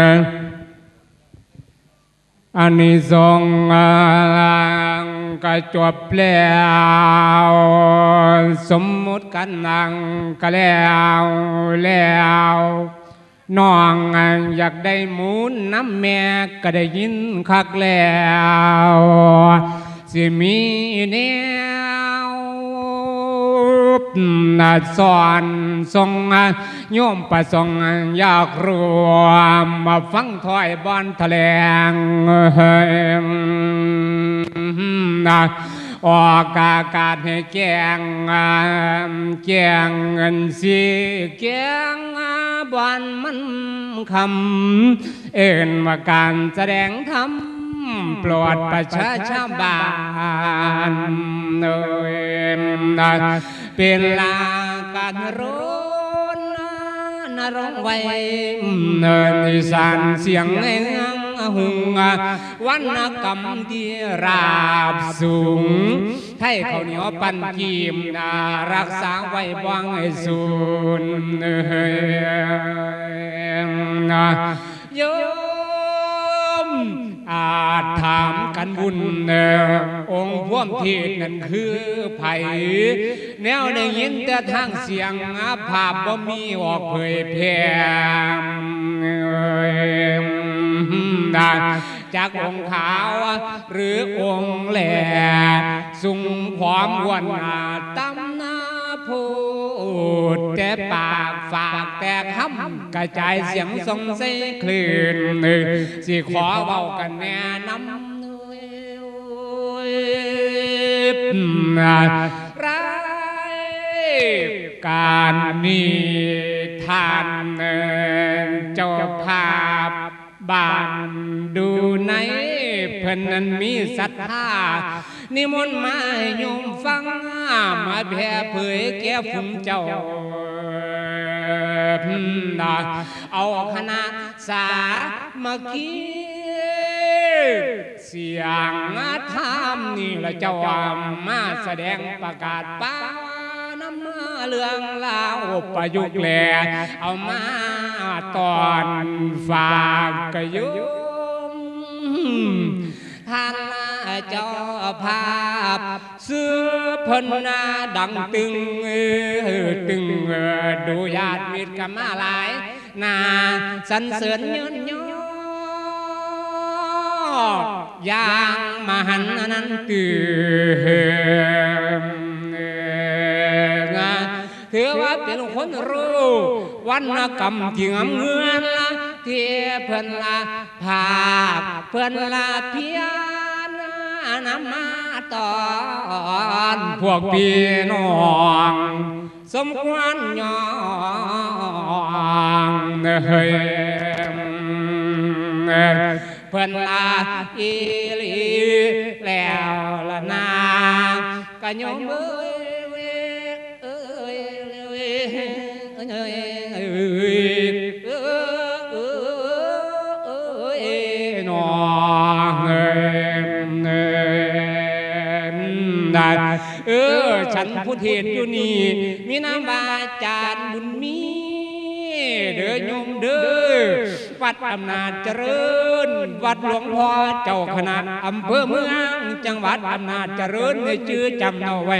นอันนี้ทรงก็จบแล้วสมมุติกันนังก็แล้วแล้วน้องอยากได้หมูน้ำแม่ก็ได้ยินคักแล้วสิมีแนว สอนทรงโยมประสงค์อยากรวมมาฟังถอยบอนแถลงออกอากาศให้แกงแกงเงินสีแกงบอนมันคำเอ็นว่าการแสดงธรรมโปรดประชาชาบานเอ่ย เป็นลาการรุนนรงไว้เนิสานเสียงเงงหุงวันกรรมที่ราบสูงไทยเขาวเหนียวปั่นกีมนารักษาไว้บ้างให้สูนเอ่ยนะโย ม อาจถามกันบุญเนองค์พ่วมเทศนั่นคือไผแนวได้ยินแต่ทางเสียงภาพบ่มีออกเผยแพร่ได้จากองค์ขาวหรือองค์แหล่สุงความวันนาตำนา พูดแต่ปากฝากแต่คำกระจายเสียงทรงใส่คลื่นหนึ่งสิขอเบากันแน่น้ำร้ายการนี้ท่านเจ้าภาพบ้านดูในเพิ่นนั้นมีศรัทธา นิมนต์มาโยมฟังมาแผ่เผยแก่ฝุ่มเจ้าเอาคณะสามาคีเสียงธรรมนี่ละเจ้ามาแสดงประกาศป้านำมาเรื่องราวประยุกต์แลเอามาตอนฝากกยุมท่านเจ้า ภาพเสื้อพนนาดังตึงตึงดูญาติมิตรกันมาหลายนาสันเสริญยืนยอย่างมหันนั้นตือถือว่าเป็นคนรู้วันกรรมที่งามเงินละเที่เพิ่อนละภาคเพิ่อนละเพียร นำมาตอนพวกพี่น้องสมควรยองเฮ้ยเพิ่นลาอีหลีแล้วละนาก็ยมเอ้ยเอ้ยเอ้ยเอ้ย เออ ฉันผู้เทศอยู่นี่ มีนามว่าอาจารย์บุญมีเด้อโยมเด้อวัดอำนาจเจริญ วัดหลวงพ่อเจ้าคณะอำเภอเมือง จังหวัดอำนาจเจริญในชื่อจำเอาไว้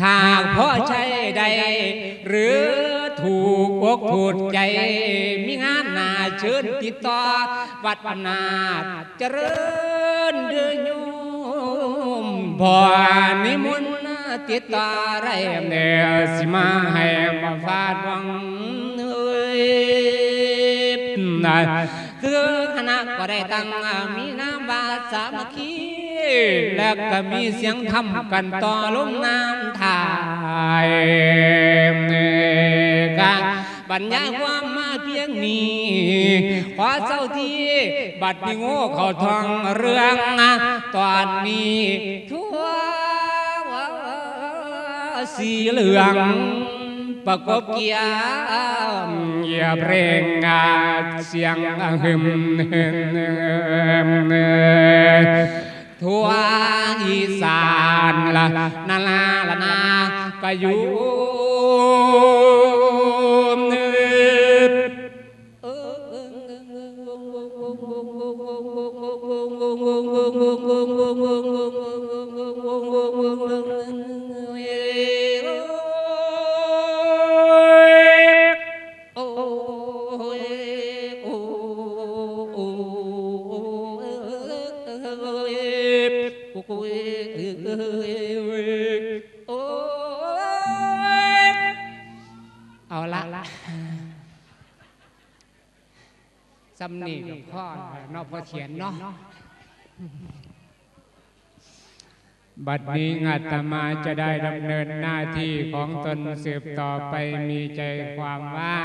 ถ้าพ่อใช้ใดหรือ ถูกอกถูกใจ มีงานนาเชิญติดต่อ วัดอำนาเจริญเดือยมพ่อนิมนต์ติดต่อไรเนสิมาให้มาฟาดวังเอ้ยนะคือคณะก็ได้ตั้งมีนามบาสามัคคีแล้วก็มีเสียงทำกันต่อลมน้ำทาย บรรยาความมาเพียงนี้ขอเจ้าที่บัดนี้โง่เขาทองเรื่องตอนนี้ทั่วสีเหลืองประกบเกียร์เยียบเร่งเสียงหึมทั่วอีสานละนาลาละนาก็อยู่ เอาละ สำนีกับพ่อนอกพอเขียนเนาะบัดนี้อาตมาจะได้ดำเนินหน้าที่ของตนสืบต่อไปมีใจความว่า